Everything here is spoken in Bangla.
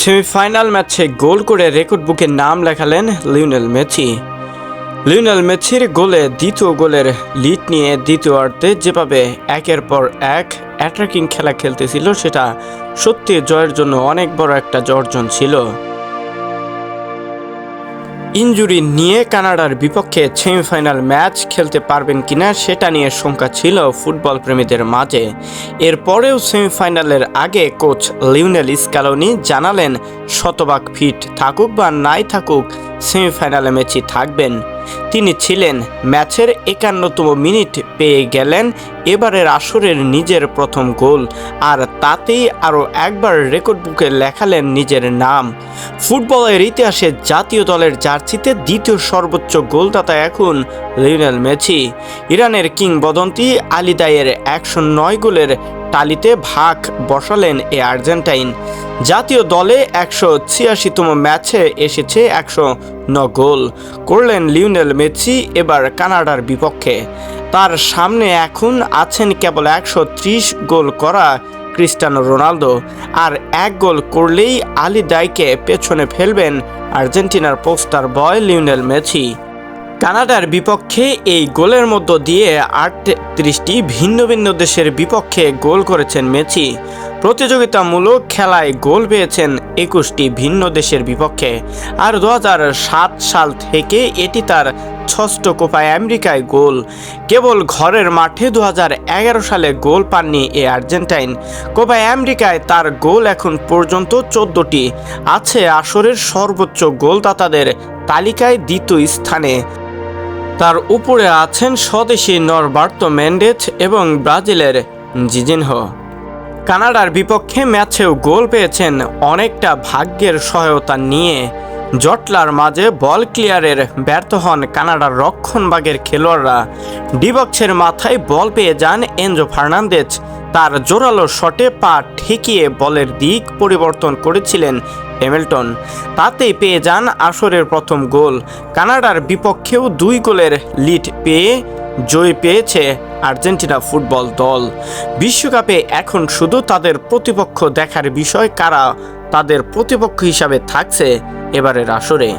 সেমিফাইনাল ম্যাচে গোল করে রেকর্ড বুকে নাম লেখালেন লিওনেল মেসি। লিওনেল মেসির গোলে দ্বিতীয় গোলের লিড নিয়ে দ্বিতীয়ার্ধে যেভাবে একের পর এক অ্যাট্রাকিং খেলা খেলতেছিল, সেটা সত্যি জয়ের জন্য অনেক বড় একটা জর্জন ছিল। ইনজুরি নিয়ে কানাডার বিপক্ষে সেমিফাইনাল ম্যাচ খেলতে পারবেন কিনা সেটা নিয়ে শঙ্কা ছিল ফুটবল প্রেমীদের মাঝে। এরপরেও সেমিফাইনালের আগে কোচ লিওনেল ইস্কালনি জানালেন শতবাক ফিট থাকুক বা নাই থাকুক সেমিফাইনালে মেচি থাকবেন। তিনি ছিলেন ম্যাচের একান্নতম মিনিট পেয়ে গেলেন এবারের আসরের নিজের প্রথম গোল। আর তাতেই আরও একবার রেকর্ড বুকে লেখালেন নিজের নাম। ফুটবলের ইতিহাসে জাতীয় দলের জার্সিতে দ্বিতীয় সর্বোচ্চ গোলদাতা এখন লিওনেল মেসি। ইরানের কিংবদন্তি আলিদায়ের একশো নয় গোলের টালিতে ভাগ বসালেন এ আর্জেন্টাইন। জাতীয় দলে একশো ছিয়াশিতম ম্যাচে এসেছে একশো ন গোল। করলেন লিওনেল মেসি, এবার কানাডার বিপক্ষে। তার সামনে এখন আছেন কেবল একশো ত্রিশ গোল করা ক্রিস্টানো রোনালদো। আর এক গোল করলেই আলি দাইকে পেছনে ফেলবেন আর্জেন্টিনার পোস্টার বয় লিওনেল মেসি। কানাডার বিপক্ষে এই গোলের মধ্য দিয়ে আটত্রিশটি ভিন্ন ভিন্ন দেশের বিপক্ষে গোল করেছেন মেসি। প্রতিযোগিতামূলক খেলায় গোল পেয়েছেন একুশটি ভিন্ন দেশের বিপক্ষে। আর দু সাল থেকে এটি তার ষষ্ঠ কোপা আমেরিকায় গোল। কেবল ঘরের মাঠে দু হাজার এগারো সালে গোল পাননি এ আর্জেন্টাইন। কোপা আমেরিকায় তার গোল এখন পর্যন্ত চোদ্দটি। আছে আসরের সর্বোচ্চ গোলদাতাদের তালিকায় দ্বিতীয় স্থানে। তার উপরে আছেন স্বদেশি নরবার্তো ম্যান্ডেজ এবং ব্রাজিলের জিজিনহো। কানাডার বিপক্ষে ম্যাচেও গোল পেয়েছেন অনেকটা ভাগ্যের সহায়তা নিয়ে। জটলার মাঝে বল ক্লিয়ারের ব্যর্থ হন কানাডার রক্ষণবাগের খেলোয়াড়রা। ডিবক্সের মাথায় বল পেয়ে যান এনজো ফার্নান্দেজ। তার জোরালো শটে পা ঠেকিয়ে বলের দিক পরিবর্তন করেছিলেন হ্যামিল্টন। তাতেই পেয়ে যান আসরের প্রথম গোল। কানাডার বিপক্ষেও দুই গোলের লিড পেয়ে জয় পেয়েছে আর্জেন্টিনা ফুটবল দল। বিশ্বকাপে এখন শুধু তাদের প্রতিপক্ষ দেখার বিষয় কারা, তাদের প্রতিপক্ষ হিসাবে থাকছে এবারের আসরে।